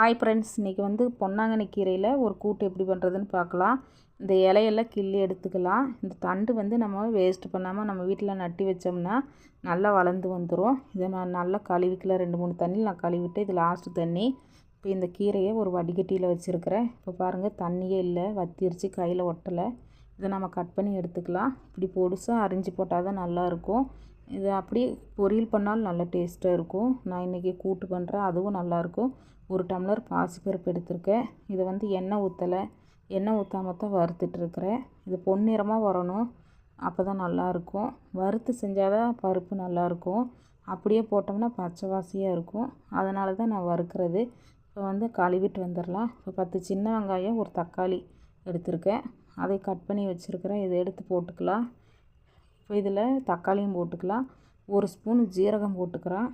Hi friends இன்றைக்கி வந்து பொன்னாங்கண்ணி கீரையில் ஒரு கூட்டு எப்படி பண்ணுறதுன்னு பார்க்கலாம். இந்த இலையெல்லாம் கிள்ளி எடுத்துக்கலாம். இந்த தண்டு வந்து நம்ம வேஸ்ட் பண்ணாமல் நம்ம வீட்டில் நட்டி வச்சோம்னா நல்லா வளர்ந்து வந்துடும் இதை நான் நல்லா கழுவிக்கல ரெண்டு மூணு தண்ணியில் நான் கழுவிட்டு இது லாஸ்ட்டு தண்ணி. இப்போ இந்த கீரையை ஒரு வடிகட்டியில் வச்சுருக்கிறேன். இப்போ பாருங்கள் தண்ணியே இல்லை வத்திரிச்சு கையில் ஒட்டலை. இதை நம்ம கட் பண்ணி எடுத்துக்கலாம். இப்படி பொடிசாக அரிஞ்சு போட்டால் தான் நல்லாயிருக்கும் இதை அப்படியே பொரியல் பண்ணாலும் நல்லா டேஸ்ட்டாக இருக்கும். நான் இன்றைக்கி கூட்டு பண்ணுறேன் அதுவும் நல்லாயிருக்கும். ஒரு டம்ளர் பாசிப்பருப்பு எடுத்திருக்கேன். இதை வந்து எண்ணெய் ஊற்றலை எண்ணெய் ஊற்றாம தான் வறுத்துட்ருக்குறேன். இது பொன்னிறமாக வரணும். அப்போ தான் நல்லாயிருக்கும். வறுத்து செஞ்சால் தான் பருப்பு நல்லாயிருக்கும். அப்படியே போட்டோம்னா பச்சை வாசியாக இருக்கும். அதனால தான் நான் வறுக்கிறது. இப்போ வந்து கழுவிட்டு வந்துடலாம். இப்போ பத்து சின்ன வெங்காயம் ஒரு தக்காளி எடுத்திருக்கேன். அதை கட் பண்ணி வச்சுருக்கிறேன். இதை எடுத்து போட்டுக்கலாம். இப்போ இதில் தக்காளியும் போட்டுக்கலாம். ஒரு ஸ்பூன் ஜீரகம் போட்டுக்கிறேன்.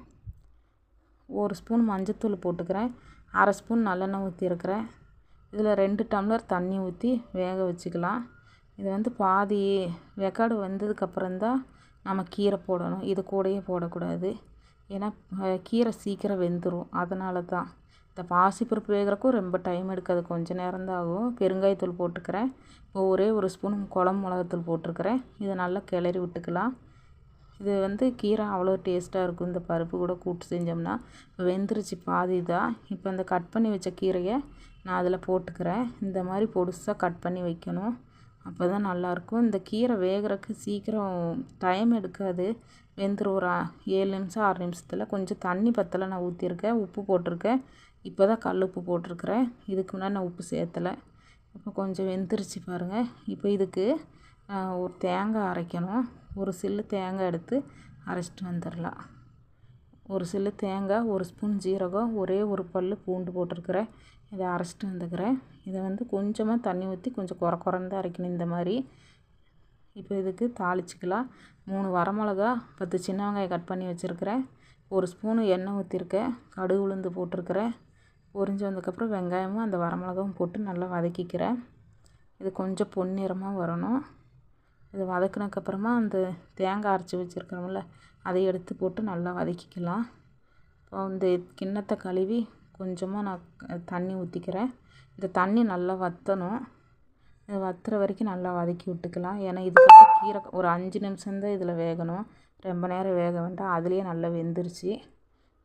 ஒரு ஸ்பூன் மஞ்சத்தூள் போட்டுக்கிறேன். அரை ஸ்பூன் நல்லெண்ணெய் ஊற்றிருக்கிறேன் இதில் ரெண்டு டம்ளர் தண்ணி ஊற்றி வேக வச்சுக்கலாம். இது வந்து பாதி வெக்காடு வந்ததுக்கப்புறந்தான் நம்ம கீரை போடணும். இது கூடயே போடக்கூடாது. ஏன்னா கீரை சீக்கிரம் வெந்துடும் அதனால தான். இந்த பாசிப்பருப்பு வேகிறக்கும் ரொம்ப டைம் எடுக்காது. கொஞ்சம் நேரம் தான் ஆகும். பெருங்காயத்தூள் போட்டுக்கிறேன். ஒரே ஒரு ஸ்பூன் குழம்பு மிளகாத்தூள் போட்டிருக்கிறேன் இதை நல்லா கிளறி விட்டுக்கலாம். இது வந்து கீரை அவ்வளோ டேஸ்ட்டாக இருக்கும். இந்த பருப்பு கூட கூட்டு செஞ்சோம்னா இப்போ வெந்துருச்சு பாதி தான். இப்போ இந்த கட் பண்ணி வச்ச கீரையை நான் அதில் போட்டுக்கிறேன். இந்த மாதிரி பொடுசாக கட் பண்ணி வைக்கணும். அப்போ தான் நல்லாயிருக்கும் இந்த கீரை வேகிறதுக்கு சீக்கிரம் டைம் எடுக்காது. வெந்துடும் ஒரு ஏழு நிமிஷம் ஆறு நிமிஷத்தில். கொஞ்சம் தண்ணி பத்தலை நான் ஊற்றிருக்கேன் உப்பு போட்டிருக்கேன். இப்போ தான் கல் உப்பு போட்டிருக்கிறேன். இதுக்கு முன்னாடி நான் உப்பு சேர்த்தலை. இப்போ கொஞ்சம் வெந்துருச்சு பாருங்கள் இப்போ இதுக்கு ஒரு தேங்காய் அரைக்கணும். ஒரு சில்லு தேங்காய் எடுத்து அரைச்சிட்டு வந்துடலாம். ஒரு சில்லு தேங்காய் ஒரு ஸ்பூன் ஜீரகம் ஒரே ஒரு பல் பூண்டு போட்டிருக்கிறேன். இதை அரைச்சிட்டு வந்துக்கிறேன். இதை வந்து கொஞ்சமாக தண்ணி ஊற்றி கொஞ்சம் குறை குறைந்து அரைக்கணும் இந்த மாதிரி. இப்போ இதுக்கு தாளிச்சிக்கலாம். மூணு வரமிளகா பத்து சின்ன வெங்காயம் கட் பண்ணி வச்சுருக்கிறேன். ஒரு ஸ்பூனு எண்ணெய் ஊற்றிருக்கேன் கடுகு உளுந்து போட்டிருக்கிறேன். பொரிஞ்சு வந்ததுக்கப்புறம் வெங்காயமும் அந்த வரமிளகாவும் போட்டு நல்லா வதக்கிக்கிறேன். இது கொஞ்சம் பொன்னிறமாக வரணும். இது வதக்குனக்கப்புறமா அந்த தேங்காய் அரைச்சி வச்சுருக்கிறோம்ல அதை எடுத்து போட்டு நல்லா வதக்கிக்கலாம். இப்போ இந்த கிண்ணத்தை கழுவி கொஞ்சமாக நான் தண்ணி ஊற்றிக்கிறேன் இந்த தண்ணி நல்லா வற்றணும் இது வற்றுற வரைக்கும் நல்லா வதக்கி விட்டுக்கலாம். ஏன்னா இதுக்கு கீரை ஒரு அஞ்சு நிமிஷம்தான் இதில் வேகணும். ரொம்ப நேரம் வேக வேண்டாம். அதுலேயே நல்லா வெந்துருச்சு.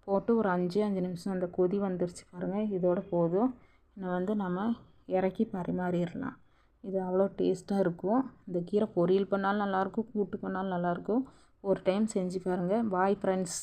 போட்டு ஒரு அஞ்சு அஞ்சு நிமிஷம் அந்த கொதி வந்துருச்சு பாருங்கள் இதோட போதும். இன்னும் வந்து நம்ம இறக்கி பரிமாறிடலாம். இது அவ்வளோ டேஸ்ட்டாக இருக்கும். இந்த கீரை பொரியல் பண்ணாலும் நல்லாயிருக்கும் கூட்டு பண்ணாலும் நல்லாயிருக்கும் ஒரு டைம் செஞ்சு பாருங்கள் பாய் ஃப்ரெண்ட்ஸ்.